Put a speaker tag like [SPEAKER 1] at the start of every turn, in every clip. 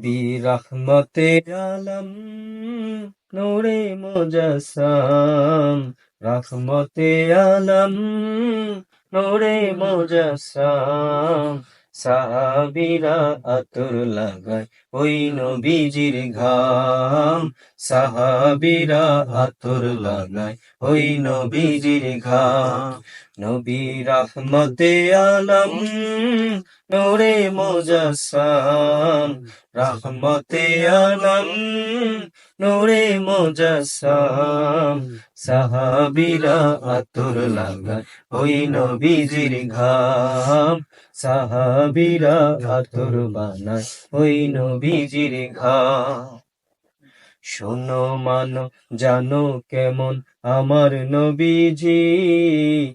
[SPEAKER 1] বিরহমতে আলম, নূরে মুজাসসাম। রহমতে আলম, নূরে মুজাসসাম। সাহাবিরা আতর লাগায় ওই নবীজির ঘাম। সাহাবিরা আতর লাগায় ওই নবীজির ঘাম। নবী রহমতে আলম, নূরে মুজাসসাম। রহমতে আলম, নূরে মুজাসসাম। সাহাবিরা আতর লাগায় ওই নবীজির ঘাম। সাহাবিরা আতর বানায় ওই নবীজির ঘাম। শোনো মানো, জানো কেমন আমার নবীজি।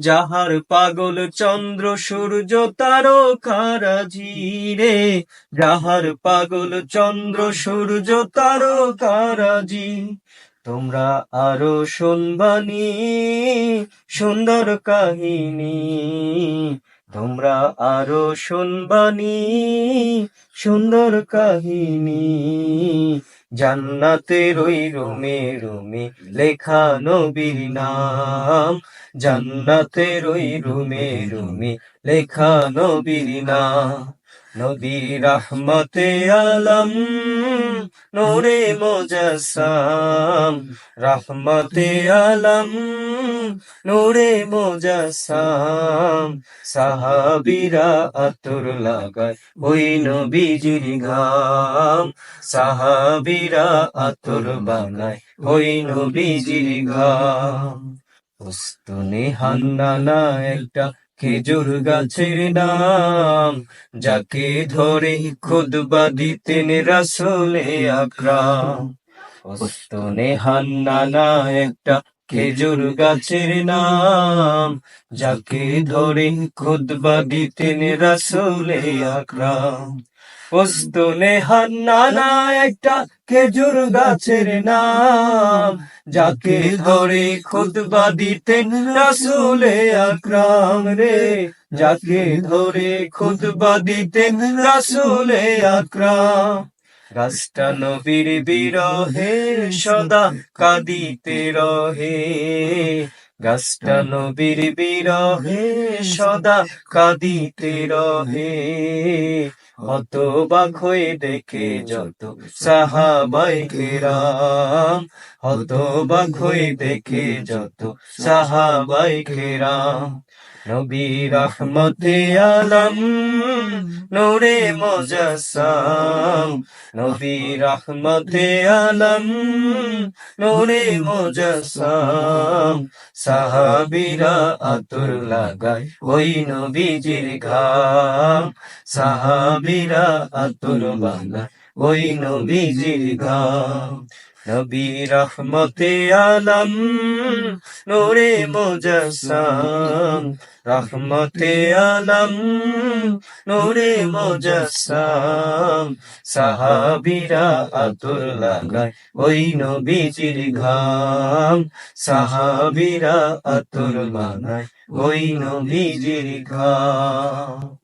[SPEAKER 1] যাহার পাগল চন্দ্র, সূর্য তারকারাজি রে যাহার পাগল চন্দ্র, সূর্য, তারকারাজি। তোমরা আরও শুনবানি সুন্দর কাহিনী। তোমরা আরও শুনবানি সুন্দর কাহিনী। জান্নাতের রই রুমে রুমে লেখা নবীর নাম। জান্নাতের ওই রুমে রুমে লেখা নবীর নাম। নবী রহমতে আলম, নূরে মুজাসসাম। রহমতে আলম, নূরে মুজাসসাম। সাহাবিরা আতর লাগায় ওই নবীজির ঘাম। সাহাবিরা আতর বানায় ওই নবীজির ঘাম। উস্তুনে হান্নানা একটা খেজুর গাছের নাম যাকে ধরে খুদবা দিতেন রাসুলে আকরাম। হান্না হান্নানা একটা খেজুর গাছের নাম, যাকে ধরে খুদবা দিতেন রাসূলে আকরাম। উস্তুনে হান্নানা একটা খেজুর গাছের নাম, যাকে ধরে খুদবা দিতেন রাসূলে আকরাম রে। যাকে ধরে খুদবা দিতেন রাসূলে আকরাম। গাছটা নবীর বিরহে সদা কাঁদিতে রহে। গাছটা নবীর বিরহে সদা কাঁদিতে রহে। হতবাক হয়ে দেখে যত সাহাবাই খেরাম হতবাক হয়ে দেখে যত সাহাবাই খেরাম নবী রহমতে আলম নূরে মুজাসসাম নবী রহমতে আলম নূরে মুজাসসাম সাহাবিরা আতর লাগায় ওই নবীজির ঘাম। সাহাবিরা আতর লাগায় ওই নবীজির ঘাম। নবী রহমতে আলম, নূরে মুজাসসাম রহমতে আলম, নূরে মুজাসসাম সাহাবিরা আতুর লাগায় ওই নবীজির ঘাম। সাহাবিরা আতুর বানায় ওই নবীজির ঘাম।